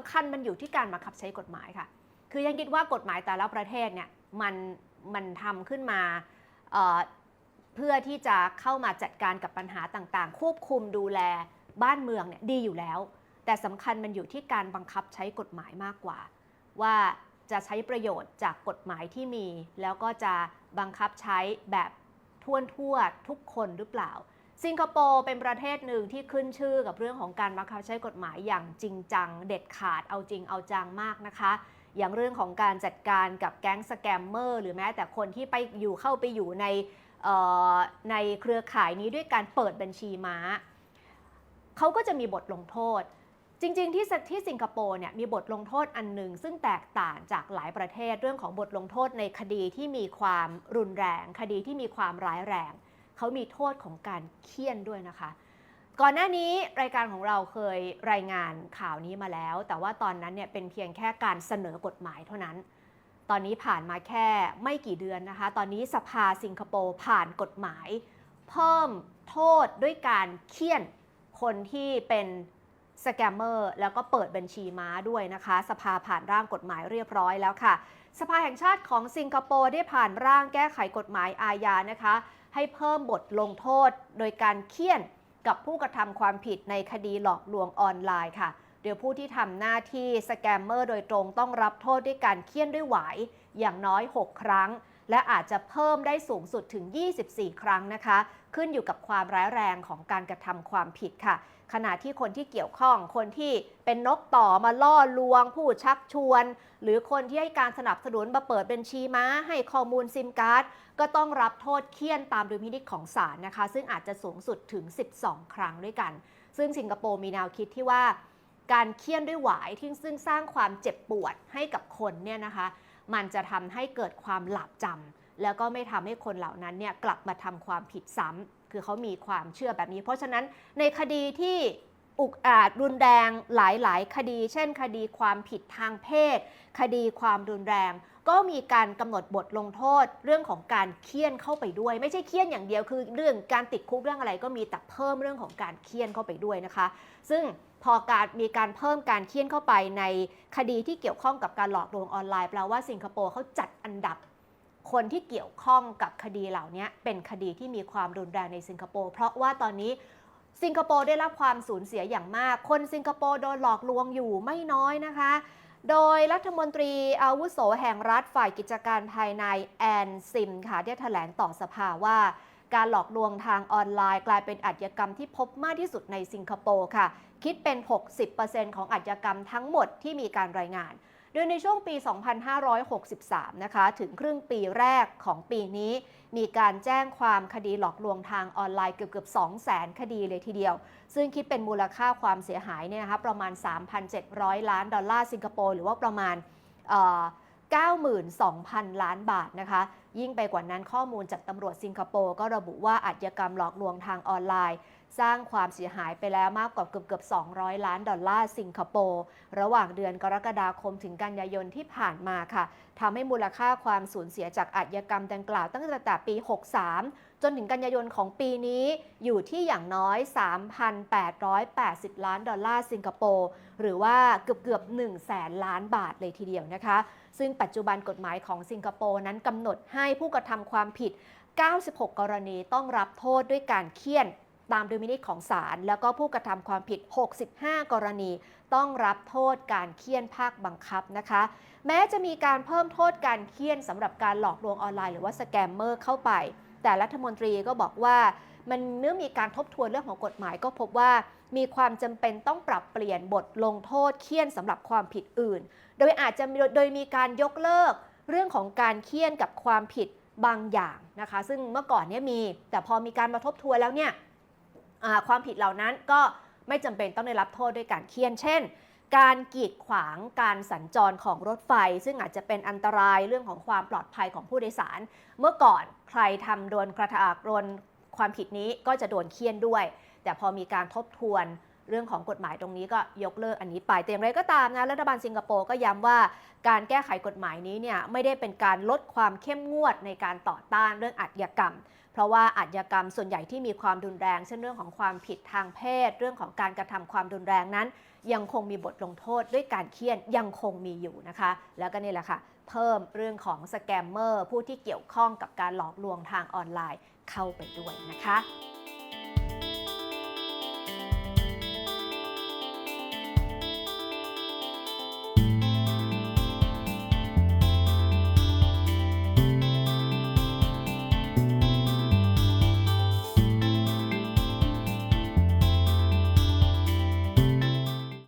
ำคัญมันอยู่ที่การบังคับใช้กฎหมายค่ะ คือยังคิดว่ากฎหมายแต่ละประเทศเนี่ยมันมันทำขึ้นมาเเพื่อที่จะเข้ามาจัดการกับปัญหาต่างๆ ควบคุมดูแลบ้านเมืองเนี่ยดีอยู่แล้ว แต่สำคัญมันอยู่ที่การบังคับใช้กฎหมายมากกว่า ว่าจะใช้ประโยชน์จากกฎหมายที่มี แล้วก็จะบังคับใช้แบบทั่วทั่วทุกคนหรือเปล่า สิงคโปร์เป็นประเทศหนึ่งที่ขึ้นชื่อกับเรื่องของการบังคับใช้กฎหมายอย่างจริงจัง เด็ดขาดเอาจริงเอาจังมากนะคะ อย่างเรื่องของการจัดการกับแก๊งสแกมเมอร์หรือแม้แต่คนที่ไปอยู่เข้าไปอยู่ในในเครือข่ายนี้ด้วยการเปิดบัญชีม้า เขาก็จะมีบทลงโทษ จริงๆที่ที่สิงคโปร์เนี่ยมีบทลงโทษอันหนึ่งซึ่งแตกต่างจากหลายประเทศเรื่องของบทลงโทษในคดีที่มีความรุนแรง คดีที่มีความร้ายแรง เขามีโทษของการเคี่ยนด้วยนะคะ ก่อนหน้านี้รายการของเราเคยรายงานข่าวนี้มาแล้ว แต่ว่าตอนนั้นเนี่ยเป็นเพียงแค่การเสนอกฎหมายเท่านั้น ตอนนี้ผ่านมาแค่ไม่กี่เดือนนะคะ ตอนนี้สภาสิงคโปร์ผ่านกฎหมาย เพิ่มโทษด้วยการเคี่ยนคนที่เป็นสแกมเมอร์แล้วก็เปิดบัญชีม้าด้วยนะคะ สภาผ่านร่างกฎหมายเรียบร้อยแล้วค่ะ สภาแห่งชาติของสิงคโปร์ได้ผ่านร่างแก้ไขกฎหมายอาญานะคะ ให้เพิ่มบทลงโทษโดยการเคี่ยนกับผู้กระทำความผิดในคดีหลอกลวงออนไลน์ค่ะ เดี๋ยวผู้ที่ทำหน้าที่สแกมเมอร์โดยตรงต้องรับโทษด้วยการเคี่ยนด้วยหวายอย่างน้อย 6 ครั้ง และอาจจะเพิ่มได้สูงสุดถึง 24 ครั้งนะคะ ขึ้นอยู่กับความร้ายแรงของการกระทำความผิดค่ะ ขณะที่คนที่เกี่ยวข้อง คนที่เป็นนกต่อมาล่อลวง ผู้ชักชวน หรือคนที่ให้การสนับสนุนมาเปิดบัญชีม้า ให้ข้อมูลซิมการ์ดก็ต้องรับโทษเคี่ยนตามดุลพินิจของศาลนะคะ ซึ่งอาจจะสูงสุดถึง 12 ครั้งด้วยกัน ซึ่งสิงคโปร์มีแนวคิดที่ว่า การเคี่ยนด้วยหวายที่ซึ่งสร้างความเจ็บปวดให้กับคนเนี่ยนะคะ มันจะทำให้เกิดความหลับจำแล้วก็ไม่ทำให้คนเหล่านั้นเนี่ยกลับมาทำความผิดซ้ำ คือเขามีความเชื่อแบบนี้ เพราะฉะนั้นในคดีที่อุกอาจรุนแรงหลาย ๆ คดี เช่น คดีความผิดทางเพศ คดีความรุนแรง ก็มีการกำหนดบทลงโทษเรื่องของการเคี่ยนเข้าไปด้วย ไม่ใช่เคี่ยนอย่างเดียวคือเรื่องการติดคุกเรื่องอะไรก็มีแต่เพิ่มเรื่องของการเคี่ยนเข้าไปด้วยนะคะ ซึ่งพอการมีการเพิ่มการเคี่ยนเข้าไปในคดีที่เกี่ยวข้องกับการหลอกลวงออนไลน์แปลว่าสิงคโปร์เขาจัดอันดับ คนที่เกี่ยวข้องกับคดีเหล่านี้เป็นคดีที่มีความรุนแรงในสิงคโปร์เพราะว่าตอนนี้สิงคโปร์ได้รับความสูญเสียอย่างมาก คนสิงคโปร์โดนหลอกลวงอยู่ไม่น้อยนะคะ โดยรัฐมนตรีอาวุโสแห่งรัฐฝ่ายกิจการภายในแอนซิมค่ะได้แถลงต่อสภาว่า การหลอกลวงทางออนไลน์ กลายเป็นอาชญากรรมที่พบมากที่สุดในสิงคโปร์ค่ะ คิดเป็น 60%ของอาชญากรรมทั้งหมดที่มีการรายงาน โดยในช่วงปี 2563 นะคะ ถึงครึ่งปีแรกของปีนี้ มีการแจ้งความคดีหลอกลวงทางออนไลน์เกือบเกือบ200,000 คดีเลยทีเดียว ซึ่งคิดเป็นมูลค่าความเสียหายเนี่ยนะคะประมาณ 3,700 ล้านดอลลาร์สิงคโปร์หรือว่าประมาณ92,000 ล้านบาทนะคะ ยิ่งไปกว่านั้นข้อมูลจากตำรวจสิงคโปร์ก็ระบุว่าอาชญากรรมหลอกลวงทางออนไลน์ สร้างความเสียหายไปแล้วมากกว่าเกือบเกือบ200 ล้านดอลลาร์สิงคโปร์ระหว่างเดือนกรกฎาคมถึงกันยายนที่ผ่านมาค่ะทำให้มูลค่าความสูญเสียจากอาชญากรรมดังกล่าวตั้งแต่ปี 63 จนถึงกันยายนของปีนี้อยู่ที่อย่างน้อย 3,880 ล้านดอลลาร์สิงคโปร์หรือว่าเกือบเกือบ1แสนล้านบาทเลยทีเดียวนะคะ ซึ่งปัจจุบันกฎหมายของสิงคโปร์นั้นกำหนดให้ผู้กระทำความผิด 96 กรณีต้องรับโทษด้วยการเคี่ยน ตามดุลพินิจของศาลแล้วก็ผู้กระทำความผิด 65 กรณี ต้องรับโทษการเคี่ยนภาคบังคับนะคะ แม้จะมีการเพิ่มโทษการเคี่ยนสำหรับการหลอกลวงออนไลน์หรือว่าสแกมเมอร์เข้าไป แต่รัฐมนตรีก็บอกว่า มันเมื่อมีการทบทวนเรื่องของกฎหมายก็พบว่ามีความจำเป็นต้องปรับเปลี่ยนบทลงโทษเคี่ยนสำหรับความผิดอื่น โดยอาจจะโดยมีการยกเลิกเรื่องของการเคี่ยนกับความผิดบางอย่างนะคะ ซึ่งเมื่อก่อนเนี่ยมี แต่พอมีการมาทบทวนแล้วเนี่ย ความผิดเหล่านั้นก็ไม่จำเป็นต้องได้รับโทษด้วยการเคี่ยน เช่น การกีดขวางการสัญจรของรถไฟ ซึ่งอาจจะเป็นอันตรายเรื่องของความปลอดภัยของผู้โดยสาร เมื่อก่อนใครทำโดนกระทำโดนความผิดนี้ก็จะโดนเคี่ยนด้วย แต่พอมีการทบทวน เรื่องของกฎหมายตรงนี้ก็ยกเลิกอันนี้ไปแต่อย่างไรก็ตามนะรัฐบาลสิงคโปร์ก็ย้ำว่าการแก้ไขกฎหมายนี้เนี่ยไม่ได้เป็นการลดความเข้มงวดในการต่อต้านเรื่องอาชญากรรม เพราะว่าอาชญากรรมส่วนใหญ่ที่มีความรุนแรง เช่นเรื่องของความผิดทางเพศ เรื่องของการกระทำความรุนแรงนั้น ยังคงมีบทลงโทษด้วยการเคี่ยนยังคงมีอยู่นะคะ แล้วก็นี่แหละค่ะเพิ่มเรื่องของสแกมเมอร์ผู้ที่เกี่ยวข้องกับการหลอกลวงทางออนไลน์เข้าไปด้วยนะคะ